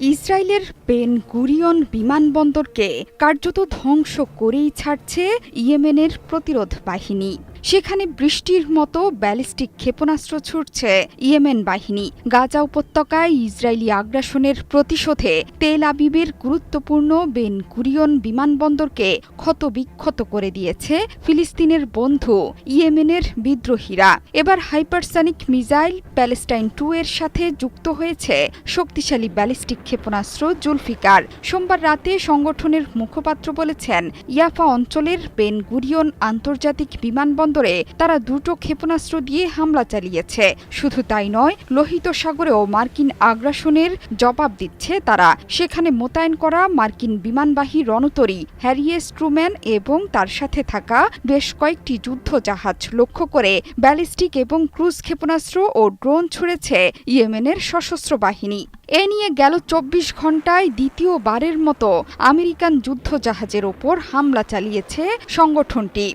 ইসরায়েলের Ben Gurion বিমানবন্দরকে কার্যত ধ্বংস করেই ছাড়ছে ইয়েমেনের প্রতিরোধ বাহিনী। সেখানে বৃষ্টির মতো ব্যালিস্টিক ক্ষেপণাস্ত্র ছুটছে ইয়েমেন বাহিনী। গাজা উপত্যকায় ইসরায়েলি আগ্রাসনের প্রতিশোধে তেল আবিবের গুরুত্বপূর্ণ বেন গুরিয়ন বিমানবন্দরকে ক্ষতবিক্ষত করে দিয়েছে ফিলিস্তিনের বন্ধু ইয়েমেনের বিদ্রোহীরা। এবার হাইপারসনিক মিসাইল প্যালেস্টাইন টু এর সাথে যুক্ত হয়েছে শক্তিশালী ব্যালিস্টিক ক্ষেপণাস্ত্র জুলফিকার। সোমবার রাতে সংগঠনের মুখপাত্র বলেছেন, ইয়াফা অঞ্চলের বেন গুরিয়ন আন্তর্জাতিক বিমানবন্দরে তারা দুটো ক্ষেপণাস্ত্র দিয়ে হামলা চালিয়েছে। শুধু তাই নয়, লোহিত সাগরেও মার্কিন আগ্রাসনের জবাব দিচ্ছে তারা। সেখানে মোতায়েন করা মার্কিন বিমানবাহী রণতরী হ্যারিয়েস ট্রুম্যান এবং তার সাথে থাকা বেশ কয়েকটি যুদ্ধ জাহাজ লক্ষ্য করে ব্যালিস্টিক এবং ক্রুজ ক্ষেপণাস্ত্র ও ড্রোন ছুড়েছে ইয়েমেনের সশস্ত্র বাহিনী। এ নিয়ে গেল চব্বিশ ঘন্টায় দ্বিতীয়বারের মতো আমেরিকান যুদ্ধজাহাজের ওপর হামলা চালিয়েছে সংগঠনটি।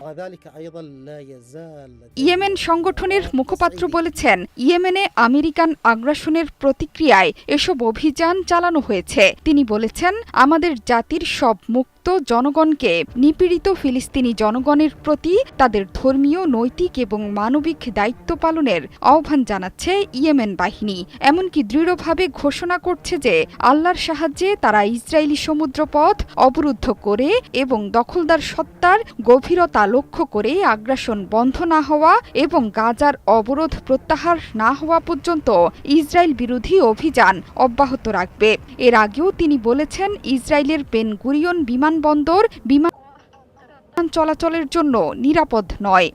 ইয়েমেন সংগঠনের মুখপাত্র বলেছেন, ইয়েমেনে আমেরিকান আগ্রাসনের প্রতিক্রিয়ায় এসব অভিযান চালানো হয়েছে। তিনি বলেছেন, আমাদের জাতির সব মুখ মুক্ত জনগণকে নিপীড়িত ফিলিস্তিনি জনগণের প্রতি তাদের ধর্মীয়, নৈতিক এবং মানবিক দায়িত্ব পালনের আহ্বান জানাচ্ছে ইয়েমেন বাহিনী। এমনকি দৃঢ়ভাবে ঘোষণা করছে যে আল্লাহর সাহায্যে তারা ইসরায়েলি সমুদ্রপথ অবরুদ্ধ করে এবং দখলদার সত্তার গভীরতা লক্ষ্য করে আগ্রাসন বন্ধ না হওয়া এবং গাজার অবরোধ প্রত্যাহার না হওয়া পর্যন্ত ইসরায়েল বিরোধী অভিযান অব্যাহত রাখবে। এর আগেও তিনি বলেছেন ইসরায়েলের বেন গুরিয়ন বিমানবন্দর বিমান চলাচলের জন্য নিরাপদ নয়।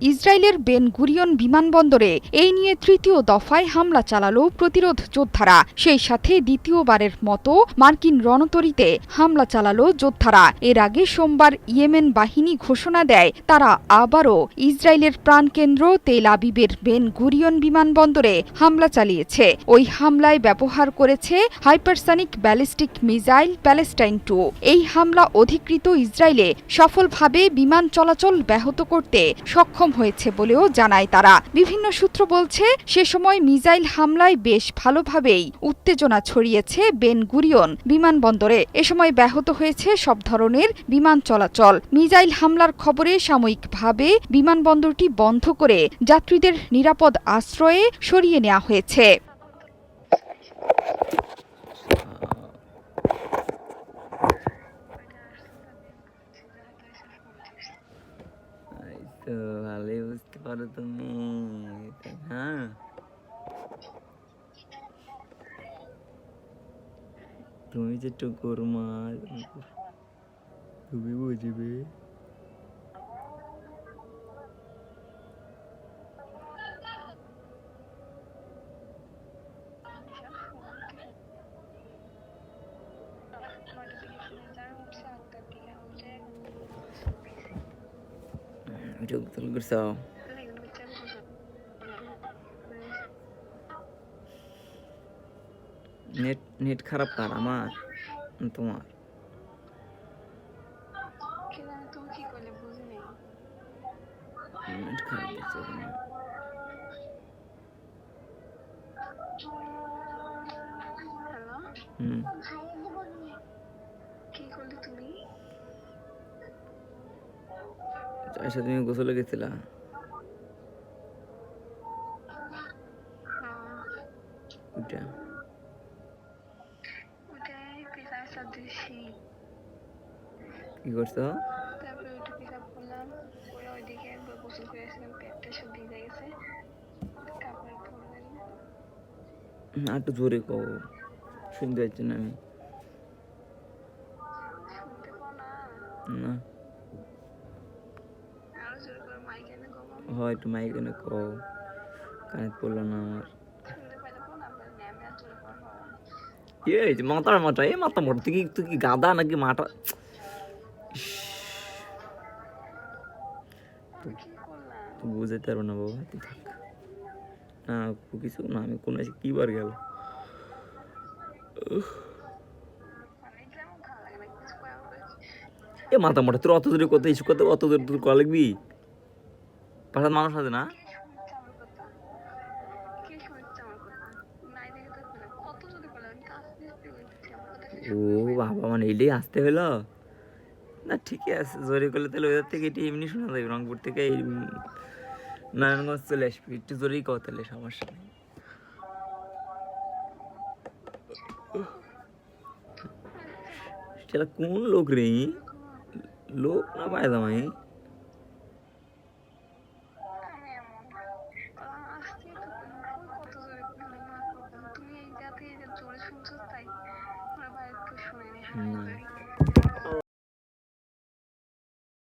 ইসরায়েলের বেন গুরিয়ন বিমানবন্দরে এই নিয়ে তৃতীয় দফায় হামলা চালালো প্রতিরোধ যোদ্ধারা। সেই সাথে দ্বিতীয়বারের মতো মার্কিন রণতরীতে হামলা চালালো যোদ্ধারা। এর আগে সোমবার ইয়েমেন বাহিনী ঘোষণা দেয়, তারা আবারও ইসরায়েলের প্রাণকেন্দ্র তেল আবিবের বেন গুরিয়ন বিমানবন্দরে হামলা চালিয়েছে। ওই হামলায় ব্যবহার করেছে hypersonic ballistic missile Palestine two. এই হামলা অধিকৃত ইসরায়েলে সফলভাবে বিমান চলাচল ব্যাহত করতে সক্ষম হয়েছে বলেও জানায় তারা। বিভিন্ন সূত্র বলছে, সে সময় মিসাইল হামলায় বেশ ভালোভাবেই উত্তেজনা ছড়িয়েছে বেন গুরিয়ন বিমানবন্দরে। এ সময় ব্যাহত হয়েছে সব ধরনের বিমান চলাচল। মিসাইল হামলার খবরে সাময়িকভাবে বিমানবন্দরটি বন্ধ করে যাত্রীদের নিরাপদ আশ্রয়ে সরিয়ে নেওয়া হয়েছে। বুঝতে পারো তুমি তাই না তুমি যে টুকুর মা তুমি বুঝবে এটা উত্তর করছ নেট নেট খারাপ কার? আমার? তোমার? নেট খারাপ দিচ্ছে তোমার। হুম। আচ্ছা তুমি গোসলে গেছিলা? কি করছ? তারপরে ওইটা পিক আপ করলাম করে ওইদিকে একবার গোসল করে আসলাম পেটটা সব ভিজে গেছে কাপড় পরলেন না একটু জোরে কও শুনতে পাচ্ছি না আমি। না? হয় একটু মাইক এনে কও কানে পড়ল না আমার শুনতে পাইলে কোন আপনার ন্যামে আর জোরে করে হওয়া কি হয়েছে মাথার মাথা এই মাথা মোটা, তুই কি তুই কি গাদা নাকি মাথা করলাম পারব না বাবা, তুই থাক। না, কিছু না, আমি কোনো এসে কি বার গেল? করে এ মাথা মোটা, তোর অত দূরে কত ইস্যু করতে অত দূরে তোর কল লিখবি? পাশার মানুষ আছে না? ও বাবা মানে এটাই আসতে হলো? না, ঠিকই আছে জোরে করলে তাহলে ওদের থেকে এটি এমনি শোনা যাবে। রংপুর থেকে এই নারায়ণগঞ্জ চলে আসবি, একটু জোরেই কথা তাহলে, সমস্যা নেই। সেটা কোন লোক রে লোক না পায় No.